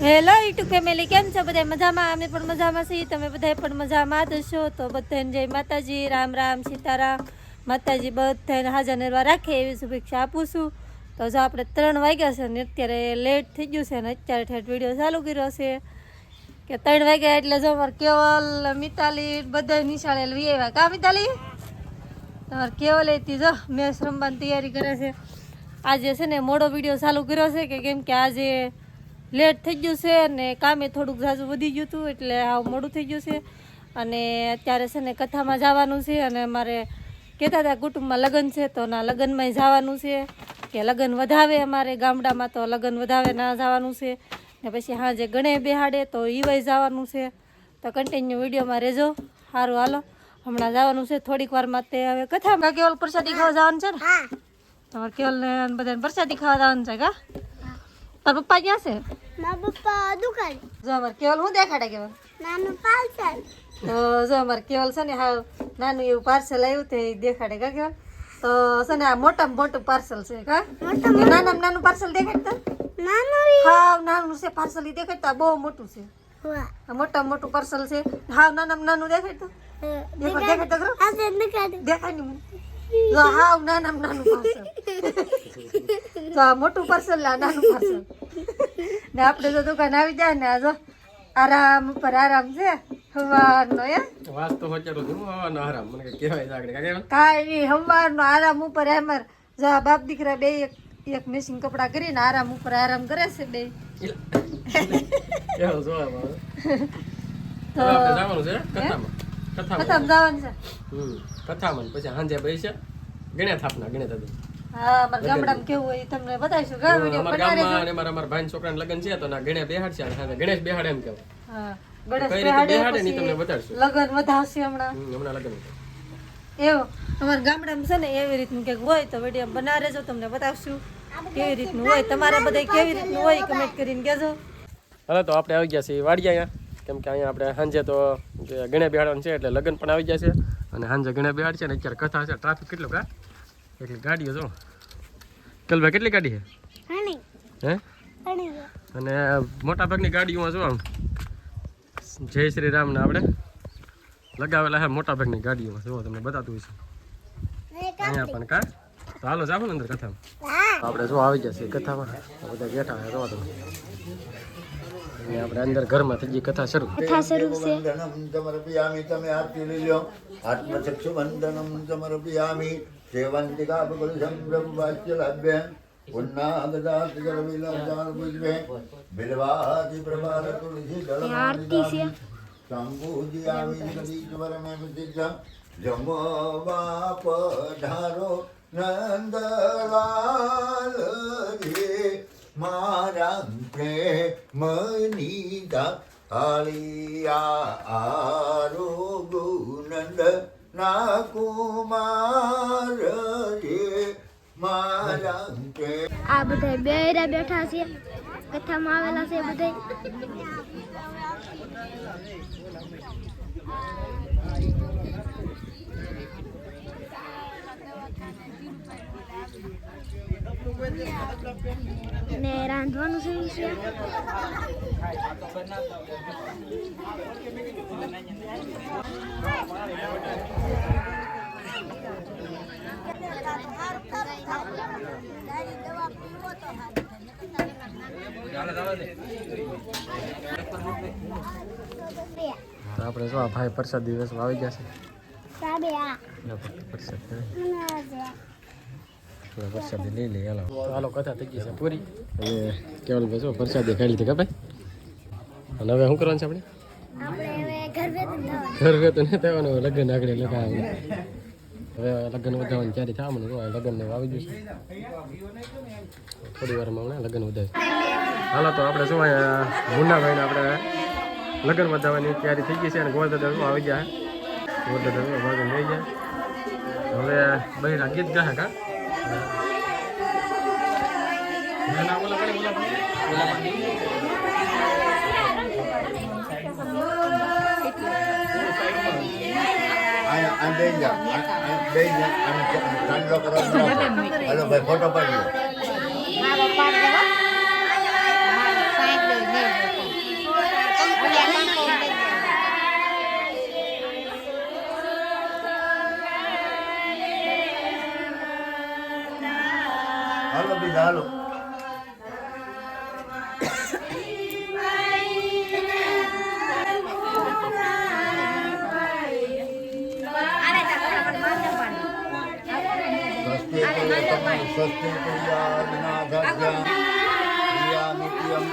Hello YouTube family કેમ છો? બધા મજામાં? અમે પણ મજામાં છીએ. તમે બધા પણ મજામાં જ છો તો બધાને જય માતાજી, રામ રામ, સીતારામ. માતાજી બધાને હાજર નિર્વા રાખે એવી શુભેચ્છા આપું છું. તો જો આપણે ત્રણ વાગ્યા છે ને, અત્યારે લેટ થઈ ગયું છે ને, અત્યારે ઠેઠ વીડિયો ચાલુ કર્યો છે. કે ત્રણ વાગ્યા એટલે જો અમારે કેવલ મિતાલી બધા નિશાળે લઈ આવ્યા કા મિતાલી? તમારે કેવલ હતી જો મેં રમવાની તૈયારી કરે છે. આજે છે ને મોડો વીડિયો ચાલુ કર્યો છે કે કેમ કે આજે લેટ થઈ ગયું છે અને કામે થોડુંક ઝાઝું વધી ગયું હતું એટલે આવું મોડું થઈ ગયું છે. અને અત્યારે છે ને કથામાં જવાનું છે અને મારે કહેતા હતા કુટુંબમાં લગ્ન છે તો ના લગ્નમાં જવાનું છે. કે લગ્ન વધાવે અમારે ગામડામાં તો લગ્ન વધાવે ના જવાનું છે. ને પછી સાંજે ગણે બેહાડે તો ઈવાય જવાનું છે. તો કન્ટિન્યુ વિડીયોમાં રહેજો. સારું હાલો. હમણાં જવાનું છે થોડીક વારમાં તે હવે કથામાં. કેવલ પ્રસાદી ખાવા જવાનું છે ને? તમારે કેવલ ને બધાને પ્રસાદી ખાવા જવાનું છે કા? તાર પપ્પા ક્યાં છે? મારા પપ્પા દુકાન. જો અમાર કેવલ હું દેખાડે કેવલ નાનું પાર્સલ. તો જો અમાર કેવલ છે ને હા નાનું એવું પાર્સલ આવ્યું તે દેખાડે કા કેવલ તો છે ને આ મોટામાં મોટું પાર્સલ છે કા? એ નાનામાં નાનું પાર્સલ દેખાડતા નાનું હાવ નાનું છે પાર્સલ ઈ દેખાડતા બહુ મોટું છે. વાહ. મોટા મોટું પાર્સલ છે. હાવ નાનામાં નાનું દેખાડતા દેખાડ દેખાડ. કરો દેખાડ. દેખાડ. જો હાવ નાનામાં નાનું પાર્સલ. તો આ મોટું પાર્સલ આ નાનું પાર્સલ ને આપણે તો દુકાન આવી જાય ને આ જો આરામ ઉપર આરામ છે સવારનો હે વાત તો હોચારો હવાનો આરામ મને કહેવાય આગળ કાકે કાંઈ નહીં આરામ ઉપર અમાર જો આ બાપ દીકરા બે એક એક મેસિંગ કપડા કરીને આરામ ઉપર આરામ કરે છે બે. કેવો જોવા તો આપણે જવાનું છે કથામાં. કથામાં. જવાનું છે. હમ કથામાં ને પછી સાંજે પૈસા ગણ્યા થાપના ગણ્યા થતું હા અમારા ગામડામાં કેવું હોય તમને બતાવીશું. કા વીડિયો બનાવી ગામમાં અને મારા મારા ભાઈ છોકરાના લગ્ન છે તો ના ગણ્યા બેહાડ છે અને ગણેશ બેહાડ એમ કેવું. હા ગણેશ કઈ રીતે બેહાડે બેહાડે ની તમને બતાડશું લગન વધાવશે હમણાં. હમણાં લગ્ન એવું અમારા ગામડામાં છે ને એવી રીતનું કંઈક હોય તો વીડિયો બનાવી રહેજો તમને બતાવશું. કેવી રીતનું હોય તમારે બધા કેવી રીતનું હોય કમેન્ટ કરીને કહેજો. હાલો તો આપણે આવી ગયા છીએ વાડિયા કેમ કે અહીંયા આપણે સાંજે તો ગણે બેહાડવાનું છે એટલે લગ્ન પણ આવી ગયા છે. અને સાંજે ગણે બેહાડ છે ને અત્યારે કથા છે ટ્રાફિક કેટલું કા? એટલી ગાડીઓ જો. કલભાઈ કેટલી ગાડી છે? હે? અને મોટાભાગની ગાડીઓમાં જો આમ. જય શ્રી રામને આપણે લગાવેલા છે મોટા ભાગની ગાડીઓમાં જો તમને બતાતું હશે અહીંયા પણ કા? તો હાલો જાવ ને અંદર કથામાં. આપણે જો આવી જશે કથામાં. બધા બેઠા હોય જો તમે. અને આપણે અંદર ઘરમાં થઈ ગઈ કથા શરૂ. કથા શરૂ છે. વંદનમ પિયામી. તમે આરતી લઈ લો આત્મચક્ષુ વંદનમ સમર્પયામિ સેવંતિકા બગલ સંભ્રમ વાચ્યલાભ્ય પુન્નાગદાતિકરવિલંજાનુપુષ્પે બિલ્વાદિ પ્રભાર તુલસી આરતી છે. સંબુધિયામિ જગદીશ્વરમે ના કુમાર આ બધા બેરા બેઠા છે. કથામાં આવેલા છે બધા ને રાંધવાનું શું છે. આપણે જો આ ભાઈ પ્રસાદ દિવસ આવી ગયા છે. પ્રસાદ લઈ લઈએ હાલો. હાલો કથા થઈ ગઈ છે પૂરી. હવે કેવલ ભાઈ જો પ્રસાદી ખાઈ લીધી ખબર? અને હવે શું કરવાનું છે આપણે? ઘર વેતન થવાનું. ગયો લગ્ન આગળ લખા હવે લગ્ન વધાવવાનું ક્યારે થાય મને જો લગ્ન આવી જશે થોડી વારમાં હમણાં લગ્ન વધારે. હાલો તો આપણે શું મુન્નાભાઈને આપણે લગ્ન વધાવવાની તૈયારી થઈ ગઈ છે અને ગોળ દાદા આવી ગયા? ગોળ દાદા ભાગન લઈ ગયા? હવે બહેરા ગીત ગાહે કા? ઓલા પડે, બેજા બેજા ચાંદલો કરો હલો ભાઈ ફોટો પાડી હાલો બીજા હાલો સ્વસ્તિ પ્રિયામિત્યમ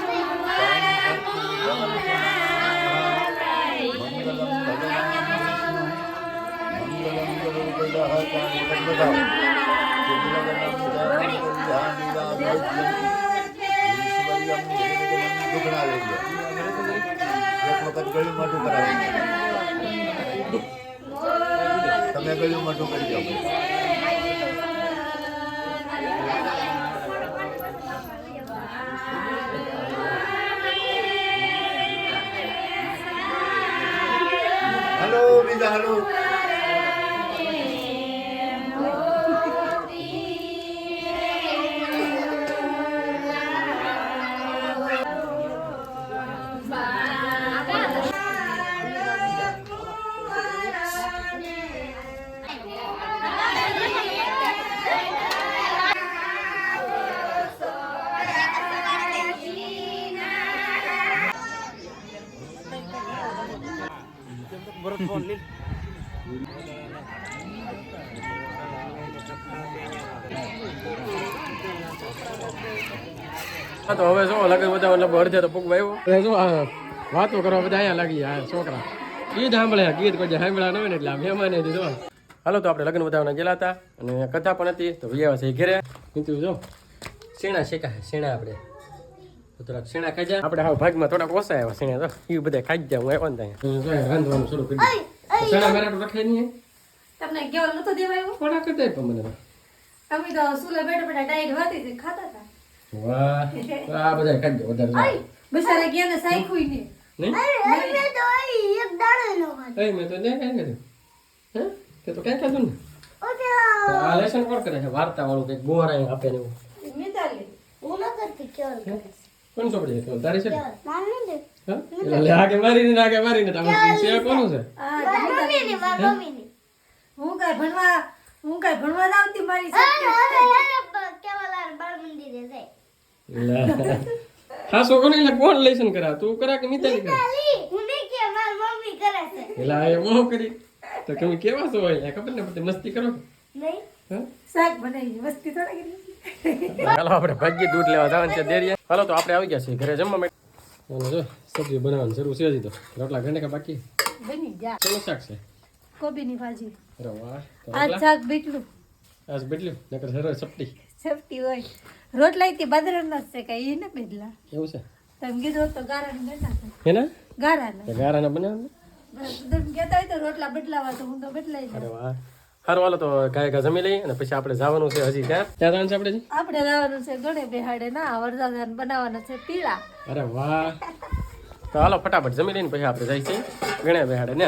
મંગલમ મંગલમ એક વખત ગળ્યું મોટું કરાવી તમે ગળ્યું મોટું કરી જાઓ હા તો હવે શું લગન બધા મતલબ અડધે તો પગ હવે શું આ વાતો કરવા બધા અહીંયા લાગી આ છોકરા. ગીત સાંભળ્યા ગીત કોઈ સાંભળ્યા ન હોય ને એટલે આ મહેમાન એ જો. હાલો તો આપણે લગ્ન બધાના ગયેલા હતા અને કથા પણ હતી તો વિયાવા છે ઘેરે. કીધું જો. શેણા શેકા શેણા આપણે. થોડાક શેણા ખાઈ જાય આપણે હવે ભાગમાં થોડાક ઓછા આવ્યા શેણા તો. એ બધા ખાઈ જાવ હું આવ્યો ને ત્યાં. રાંધવાનું શરૂ કરી દીધું. શેણા મારા તો રખાય નહીં તમને ગેવલ નતો દેવાયો થોડા કરી દે પણ મને તો. તો સુલે બેઠા બેઠા ડાયટ વાતી ખાતા હતા. વાહ આ બધા ખાઈ જાય વધારે બસારા ગયા ને સાઈખું ને. નહીં? એક દાડો નો ખાધો. એ મેં તો ત્યાં કાંઈ કર્યું હે? તે તો ક્યાં ખાધું ને? ઓ આ લેસન કોણ કરે છે? વાર્તા વાળું કંઈક ગોરા આપે ને એવું. મિતાલી હું ન કરતી. કોણ છોકરી છે? તારી છે? એટલે આ કે મારીને ને આગે મારીને તમે. છે કોનું છે. હું? કઈ ભણવા હું કઈ ભણવા આવતી મારી. હા છોકરો એટલે કોણ લેસન કરા? તું કરા કે મિતાલી કરા? ચાલી, હું નહીં કે મારી મમ્મી કરે છે. એટલે આ એ બહુ કરી. તો તમે કેવા છો હોય ખબર ને બધી મસ્તી કરો નહીં? હા? શાક બનાવી મસ્તી થોડા કરી. ચાલો આપણે ભાગ્ય દૂધ લેવા જવાનું છે ડેરીએ હાલો તો આપણે આવી ગયા છીએ ઘરે જમવા માટે. જો સબ્જી બનાવવાનું શરૂ છે હજી તો. રોટલા ઘણે કે બાકી? બની ગયા. ચલો શાક છે. કોબીની ભાજી. અરે વાહ આ શાક બીટલું. આજ બેટલ્યું નકર સરસ સપટી. સપટી હોય. રોટલા તે બાદરના છે કે એ ને બેટલા એવું છે? તમે કીધું તો ગારાને બેઠા હતા એના ગારાને. ગારાને બનાવવાનું? તમે કહેતા હોય તો રોટલા બદલાવા તો હું તો બદલાઈ અરે વાહ. સારું હાલો તો ગાય ગા જમી લઈ અને પછી આપણે જવાનું છે હજી ક્યાં? ક્યાં જવાનું છે આપણે? આપણે જવાનું છે ગણે બેહાડે ના વરસાદ બનાવવાના છે પીળા. અરે વાહ. તો હાલો ફટાફટ જમી લઈને પછી આપણે જાય છે ગણે બેહાડે ને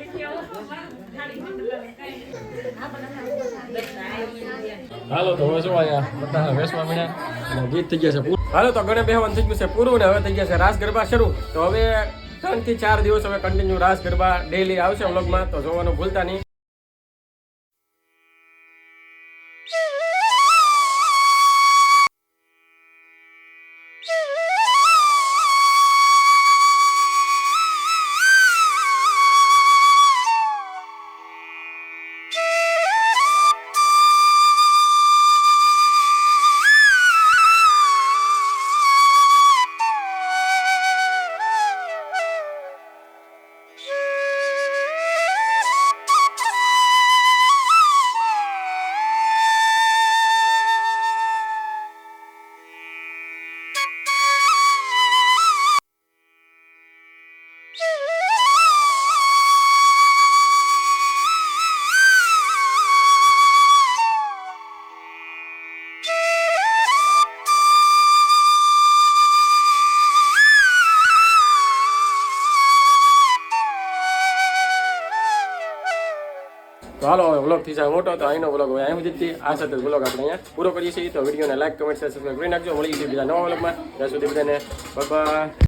હાલો, તો હવે શું અહીંયા થઈ ગયા છે હાલો, તો ગણે બેહવાનું થઈ ગયું છે પૂરું ને હવે થઈ ગયા છે રાસ ગરબા શરૂ. તો હવે ત્રણથી ચાર દિવસ હવે કન્ટિન્યુ રાસ ગરબા ડેલી આવશે વ્લોગમાં તો જોવાનું ભૂલતા નહીં. તો હાલો, હવે વ્લોગ થઈ મોટો. તો અહીંનો વ્લોગ હવે અહીં સુધી આ સાથે વ્લોગ આપણે અહીંયા પૂરો કરીએ છીએ. તો વિડીયોને લાઈક કમેન્ટ સબસ્ક્રાઈબ કરી નાખજો. મળી જઈએ બીજા નવા વ્લોગમાં ત્યાં સુધી બધાને બાય